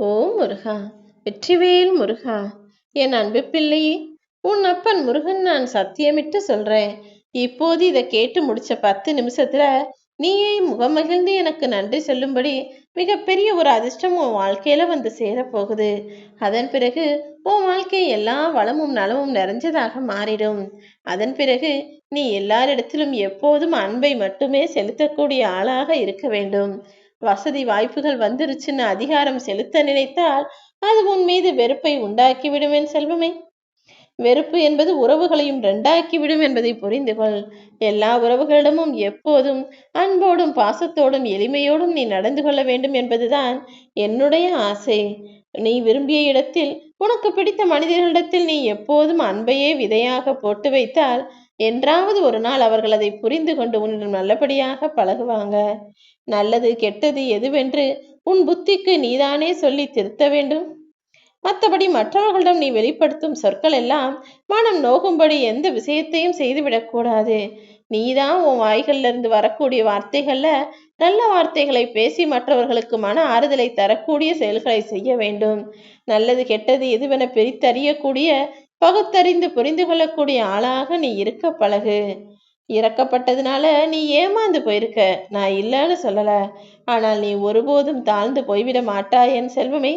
ஓ முருகா வெற்றிவேல் முருகா என் அன்பு பிள்ளையே உன் அப்பன் முருகன் நான் சத்தியமிட்டு சொல்றேன். இப்போது இதை கேட்டு முடிச்ச பத்து நிமிஷத்துல நீயே முகமகிழ்ந்து எனக்கு நன்றி சொல்லும்படி மிகப்பெரிய ஒரு அதிர்ஷ்டம் உன் வாழ்க்கையில வந்து சேரப்போகுது அதன் பிறகு உன் வாழ்க்கை எல்லா வளமும் நலமும் நிறைஞ்சதாக மாறிடும். அதன் பிறகு நீ எல்லாரிடத்திலும் எப்போதும் அன்பை மட்டுமே செலுத்தக்கூடிய ஆளாக இருக்க வேண்டும். வசதி வாய்ப்புகள் வந்துருச்சுன்னு அதிகாரம் செலுத்த நினைத்தால் அது உன் மீது வெறுப்பை உண்டாக்கி விடுவேன் செல்வமே. வெறுப்பு என்பது உறவுகளையும் ரெண்டாக்கிவிடும் என்பதை புரிந்து கொள் எல்லா உறவுகளிடமும் எப்போதும் அன்போடும் பாசத்தோடும் எளிமையோடும் நீ நடந்து கொள்ள வேண்டும் என்பதுதான் என்னுடைய ஆசை. நீ விரும்பிய இடத்தில் உனக்கு பிடித்த மனிதர்களிடத்தில் நீ எப்போதும் அன்பையே விதையாக போட்டு வைத்தால் என்றாவது ஒரு நாள் அவர்கள் அதை புரிந்து கொண்டு உன்னிடம் நல்லபடியாக பழகுவாங்க. நல்லது கெட்டது எதுவென்று உன் புத்திக்கு நீதானே சொல்லி திருத்த வேண்டும். மற்றபடி மற்றவர்களிடம் நீ வெளிப்படுத்தும் சொற்கள் எல்லாம் மனம் நோகும்படி எந்த விஷயத்தையும் செய்துவிடக்கூடாது நீதான் உன் வாய்கள்ல இருந்து வரக்கூடிய வார்த்தைகள்ல நல்ல வார்த்தைகளை பேசி மற்றவர்களுக்கு மன ஆறுதலை தரக்கூடிய செயல்களை செய்ய வேண்டும். நல்லது கெட்டது எதுவென பிரித்தறியக்கூடிய பகுத்தறிந்து புரிந்து கொள்ளக்கூடிய ஆளாக நீ இருக்க பழகு. இறக்கப்பட்டதுனால நீ ஏமாந்து போயிருக்க. நான் இல்லைன்னு சொல்லல. ஆனால் நீ ஒருபோதும் தாழ்ந்து போய்விட மாட்டாய் என் செல்வமே.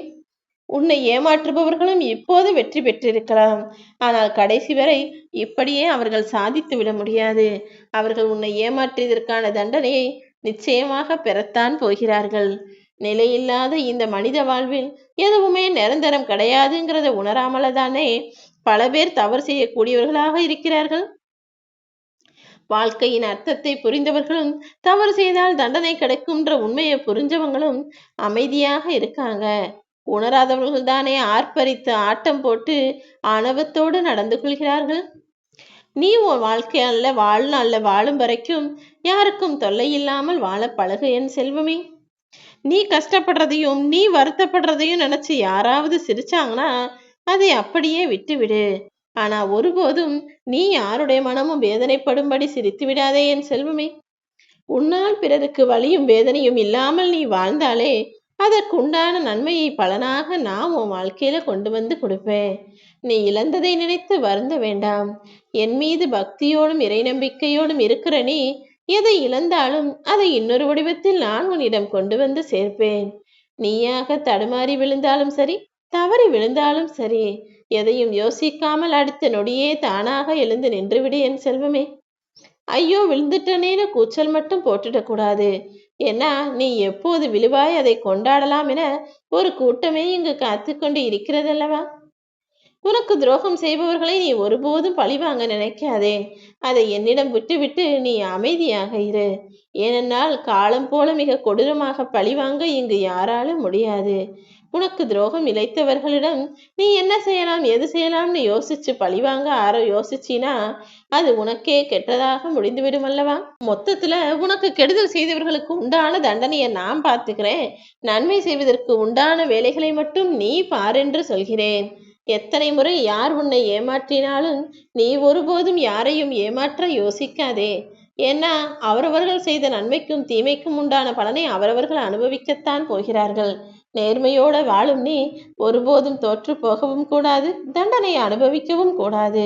உன்னை ஏமாற்றுபவர்களும் இப்போது வெற்றி பெற்றிருக்கலாம். ஆனால் கடைசி வரை இப்படியே அவர்கள் சாதித்து விட முடியாது. அவர்கள் உன்னை ஏமாற்றியதற்கான தண்டனையை நிச்சயமாக பெறத்தான் போகிறார்கள். நிலையில்லாத இந்த மனித வாழ்வில் எதுவுமே நிரந்தரம் கிடையாதுங்கிறத உணராமல தானே பல பேர் தவறு செய்யக்கூடியவர்களாக இருக்கிறார்கள்? வாழ்க்கையின் அர்த்தத்தை புரிந்தவர்களும் தவறு செய்தால் தண்டனை கிடைக்கும்ன்ற உண்மையை புரிஞ்சவங்களும் அமைதியாக இருக்காங்க. உணராதவர்கள் தானே ஆர்ப்பரித்து ஆட்டம் போட்டு ஆணவத்தோடு நடந்து கொள்கிறார்கள்? நீ உன் வாழ்க்கையல்ல வாழ்நாள்ல வாழும் வரைக்கும் யாருக்கும் தொல்லை இல்லாமல் வாழ பழகு என் செல்வமே. நீ கஷ்டப்படுறதையும் நீ வருத்தப்படுறதையும் நினைச்சு யாராவது சிரிச்சாங்கன்னா அதை அப்படியே விட்டுவிடு. ஆனா ஒருபோதும் நீ யாருடைய மனமும் வேதனைப்படும்படி சிரித்து விடாதே என் செல்வமே. உன்னால் பிறருக்கு வலியும் வேதனையும் இல்லாமல் நீ வாழ்ந்தாலே அதற்குண்டான நன்மையை பலனாக நான் உன் வாழ்க்கையில கொண்டு வந்து கொடுப்பேன். நீ இழந்ததை நினைத்து வருந்த வேண்டாம். என் மீது பக்தியோடும் இறை நம்பிக்கையோடும் இருக்கிற நீ எதை இழந்தாலும் அதை இன்னொரு வடிவத்தில் நான் உன்னிடம் கொண்டு வந்து சேர்ப்பேன். நீயாக தடுமாறி விழுந்தாலும் சரி தவறி விழுந்தாலும் சரி எதையும் யோசிக்காமல் அடுத்த நொடியே தானாக எழுந்து நின்றுவிடு என் செல்வமே. ஐயோ விழுந்துட்டனேன்னு கூச்சல் மட்டும் போட்டுடக்கூடாது. ஏன்னா நீ எப்போது விழுவாய் அதை கொண்டாடலாம் என ஒரு கூட்டமே இங்கு காத்துக்கொண்டு இருக்கிறதல்லவா? உனக்கு துரோகம் செய்பவர்களை நீ ஒருபோதும் பழிவாங்க நினைக்காதே. அதை என்னிடம் விட்டுவிட்டு நீ அமைதியாக இரு. ஏனென்றால் காலம் போல மிக கொடூரமாக பழிவாங்க இங்கு யாராலும் முடியாது. உனக்கு துரோகம் இழைத்தவர்களிடம் நீ என்ன செய்யலாம் எது செய்யலாம்னு யோசிச்சு பழிவாங்க ஆரோ யோசிச்சினா அது உனக்கே கெட்டதாக முடிந்துவிடும் அல்லவா? மொத்தத்துல உனக்கு கெடுதல் செய்தவர்களுக்கு உண்டான தண்டனையை நான் பார்த்துக்கிறேன். நன்மை செய்வதற்கு உண்டான வேலைகளை மட்டும் நீ பாரென்று சொல்கிறேன். எத்தனை முறை யார் உன்னை ஏமாற்றினாலும் நீ ஒருபோதும் யாரையும் ஏமாற்ற யோசிக்காதே. ஏன்னா அவரவர்கள் செய்த நன்மைக்கும் தீமைக்கும் உண்டான பலனை அவரவர்கள் அனுபவிக்கத்தான் போகிறார்கள். நேர்மையோட வாழும் நீ ஒருபோதும் தோற்று போகவும் கூடாது தண்டனை அனுபவிக்கவும் கூடாது.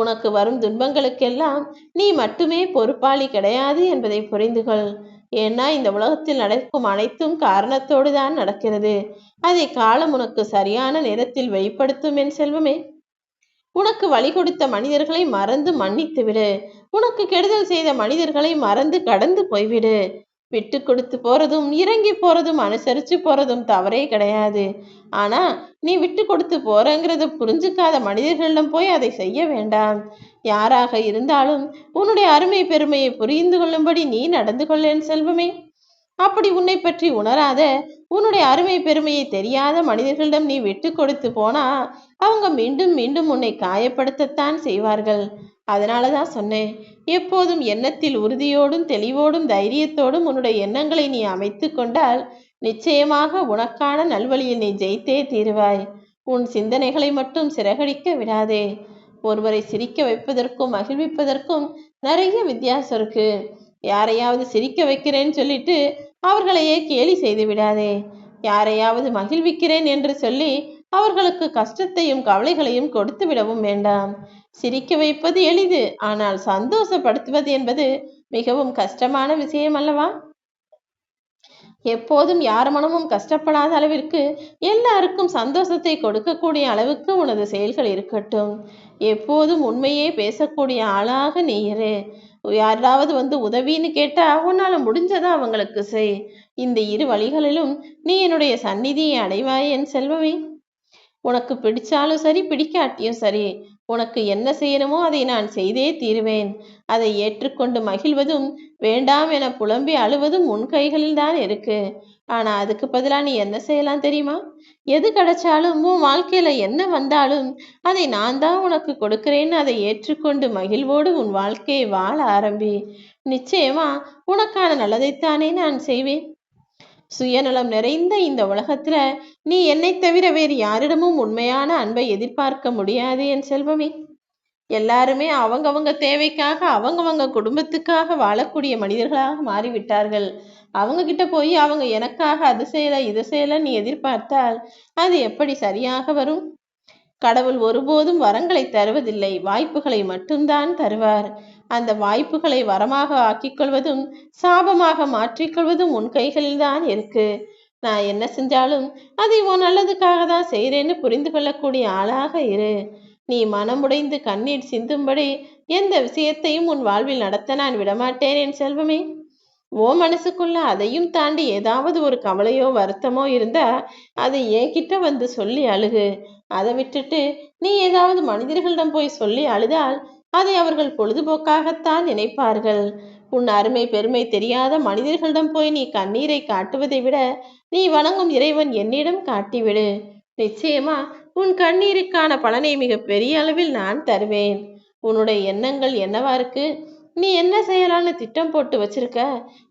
உனக்கு வரும் துன்பங்களுக்கெல்லாம் நீ மட்டுமே பொறுப்பாளி கிடையாது என்பதை புரிந்துகொள் ஏன்னா இந்த உலகத்தில் நடக்கும் அனைத்தும் காரணத்தோடு தான் நடக்கிறது. அதை காலம் உனக்கு சரியான நேரத்தில் வெளிப்படுத்தும் என் செல்வமே. உனக்கு வழி கொடுத்த மனிதர்களை மறந்து மன்னித்து விடு உனக்கு கெடுதல் செய்த மனிதர்களை மறந்து கடந்து போய்விடு. விட்டு கொடுத்து போறதும் இறங்கி போறதும் அனுசரிச்சு போறதும் தவறே கிடையாது. ஆனா நீ விட்டு கொடுத்து போறங்கிறத புரிஞ்சுக்காத மனிதர்களிடம் போய் அதை செய்ய வேண்டாம். யாராக இருந்தாலும் உன்னுடைய அருமை பெருமையை புரிந்து கொள்ளும்படி நீ நடந்து கொள்ளேன் செல்வமே. அப்படி உன்னை பற்றி உணராத உன்னுடைய அருமை பெருமையை தெரியாத மனிதர்களிடம் நீ விட்டு கொடுத்து போனா அவங்க மீண்டும் மீண்டும் உன்னை காயப்படுத்தத்தான் செய்வார்கள். அதனால தான் சொன்னேன் எப்போதும் எண்ணத்தில் உறுதியோடும் தெளிவோடும் தைரியத்தோடும் உன்னுடைய எண்ணங்களை நீ அமைத்து கொண்டால் நிச்சயமாக உனக்கான நல்வழியில் நீ ஜெயித்தே தீருவாய். உன் சிந்தனைகளை மட்டும் சிறகடிக்க விடாதே. ஒருவரை சிரிக்க வைப்பதற்கும் மகிழ்விப்பதற்கும் நிறைய வித்தியாசம் இருக்கு. யாரையாவது சிரிக்க வைக்கிறேன்னு சொல்லிட்டு அவர்களையே கேலி செய்து விடாதே. யாரையாவது மகிழ்விக்கிறேன் என்று சொல்லி அவர்களுக்கு கஷ்டத்தையும் கவலைகளையும் கொடுத்து விடவும் வேண்டாம். சிரிக்க வைப்பது எளிது ஆனால் சந்தோஷப்படுத்துவது என்பது மிகவும் கஷ்டமான விஷயம் அல்லவா? எப்போதும் யார் மனமும் கஷ்டப்படாத அளவிற்கு எல்லாருக்கும் சந்தோஷத்தை கொடுக்கக்கூடிய அளவுக்கு உனது செயல்கள் இருக்கட்டும். எப்போதும் உண்மையே பேசக்கூடிய ஆளாக நீயிரு யாராவது வந்து உதவின்னு கேட்டா உன்னால முடிஞ்சதா அவங்களுக்கு செய். இந்த இரு வழிகளிலும் நீ என்னுடைய சந்நிதியை அடைவாய் என் செல்வமே. உனக்கு பிடிச்சாலும் சரி பிடிக்காட்டியும் சரி உனக்கு என்ன செய்யணுமோ அதை நான் செய்தே தீருவேன். அதை ஏற்றுக்கொண்டு மகிழ்வதும் வேண்டாம் என புலம்பி அழுவதும் உன் கைகளில் தான் இருக்கு. ஆனா அதுக்கு பதிலா நீ என்ன செய்யலாம் தெரியுமா? எது கிடைச்சாலும் உன் வாழ்க்கையில என்ன வந்தாலும் அதை நான் தான் உனக்கு கொடுக்கிறேன்னு அதை ஏற்றுக்கொண்டு மகிழ்வோடு உன் வாழ்க்கையை வாழ ஆரம்பி. நிச்சயமா உனக்கான நல்லதைத்தானே நான் செய்வேன். சுயநலம் நிறைந்த இந்த உலகத்துல நீ என்னை தவிர வேறு யாரிடமும் உண்மையான அன்பை எதிர்பார்க்க முடியாது என் செல்வமே. எல்லாருமே அவங்கவங்க தேவைக்காக அவங்கவங்க குடும்பத்துக்காக வாழக்கூடிய மனிதர்களாக மாறிவிட்டார்கள். அவங்க கிட்ட போய் அவங்க எனக்காக அது செய்யல இது செய்யல நீ எதிர்பார்த்தால் அது எப்படி சரியாக வரும்? கடவுள் ஒருபோதும் வரங்களை தருவதில்லை. வாய்ப்புகளை மட்டும்தான் தருவார். அந்த வாய்ப்புகளை வரமாக ஆக்கிக்கொள்வதும் சாபமாக மாற்றிக்கொள்வதும் உன் கைகளில்தான் இருக்கு. நான் என்ன செஞ்சாலும் அதை உன் நல்லதுக்காக தான் செய்கிறேன்னு புரிந்து கொள்ளக்கூடிய ஆளாக இரு. நீ மனமுடைந்து கண்ணீர் சிந்தும்படி எந்த விஷயத்தையும் உன் வாழ்வில் நடத்த நான் விடமாட்டேன் என் செல்வமே. ஓ மனசுக்குள்ள அதையும் தாண்டி ஏதாவது ஒரு கவலையோ வருத்தமோ இருந்தா அதை என்கிட்ட வந்து சொல்லி அழுகு. அதை விட்டுட்டு நீ ஏதாவது மனிதர்களிடம் போய் சொல்லி அழுதால் அதை அவர்கள் பொழுதுபோக்காகத்தான் நினைப்பார்கள். உன் அருமை பெருமை தெரியாத மனிதர்களிடம் போய் நீ கண்ணீரை காட்டுவதை விட நீ வணங்கும் இறைவன் என்னிடம் காட்டிவிடு. நிச்சயமா உன் கண்ணீருக்கான பலனை மிக பெரிய அளவில் நான் தருவேன். உன்னுடைய எண்ணங்கள் என்னவா இருக்கு? நீ என்ன செய்யலான்னு திட்டம் போட்டு வச்சிருக்க?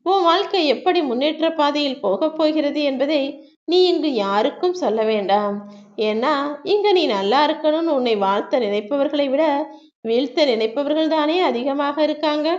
உன் வாழ்க்கை எப்படி முன்னேற்ற பாதையில் போகப் போகிறது என்பதை நீ இங்கு யாருக்கும் சொல்ல வேண்டாம். ஏன்னா இங்க நீ நல்லா இருக்கணும்னு உன்னை வாழ்த்த நினைப்பவர்களை விட வீழ்த்த நினைப்பவர்கள் தானே அதிகமாக இருக்காங்க.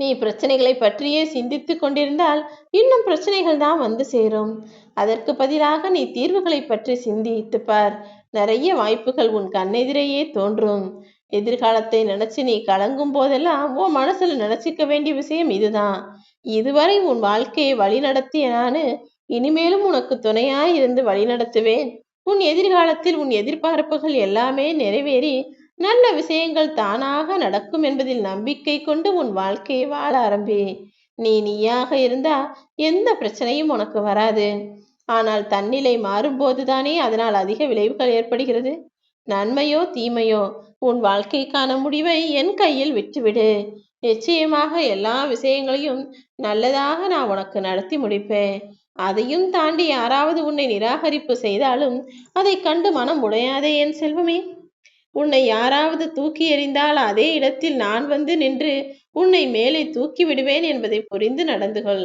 நீ பிரச்சனைகளை பற்றியே சிந்தித்து கொண்டிருந்தால் இன்னும் பிரச்சனைகள் தான் வந்து சேரும். அதற்கு பதிலாக நீ தீர்வுகளை பற்றி சிந்தித்து பார். நிறைய வாய்ப்புகள் உன் கண்ணெதிரையே தோன்றும். எதிர்காலத்தை நினைச்சு நீ கலங்கும் போதெல்லாம் உன் மனசுல நினைச்சிக்க வேண்டிய விஷயம் இதுதான். இதுவரை உன் வாழ்க்கையை வழி நடத்திய நானு இனிமேலும் உனக்கு துணையாய் இருந்து வழி நடத்துவேன். உன் எதிர்காலத்தில் உன் எதிர்பார்ப்புகள் எல்லாமே நிறைவேறி நல்ல விஷயங்கள் தானாக நடக்கும் என்பதில் நம்பிக்கை கொண்டு உன் வாழ்க்கையை வாழ ஆரம்பி. நீ நீயாக இருந்தா எந்த பிரச்சனையும் உனக்கு வராது. ஆனால் தன்னிலை மாறும்போதுதானே அதனால் அதிக விளைவுகள் ஏற்படுகிறது. நன்மையோ தீமையோ உன் வாழ்க்கைக்கான முடிவை என் கையில் விட்டுவிடு. நிச்சயமாக எல்லா விஷயங்களையும் நல்லதாக நான் உனக்கு நடத்தி முடிப்பேன். அதையும் தாண்டி யாராவது உன்னை நிராகரிப்பு செய்தாலும் அதை கண்டு மனம் உடையாதே என் செல்வமே. உன்னை யாராவது தூக்கி எறிந்தால் அதே இடத்தில் நான் வந்து நின்று உன்னை மேலே தூக்கி விடுவேன் என்பதை புரிந்து நடந்து கொள்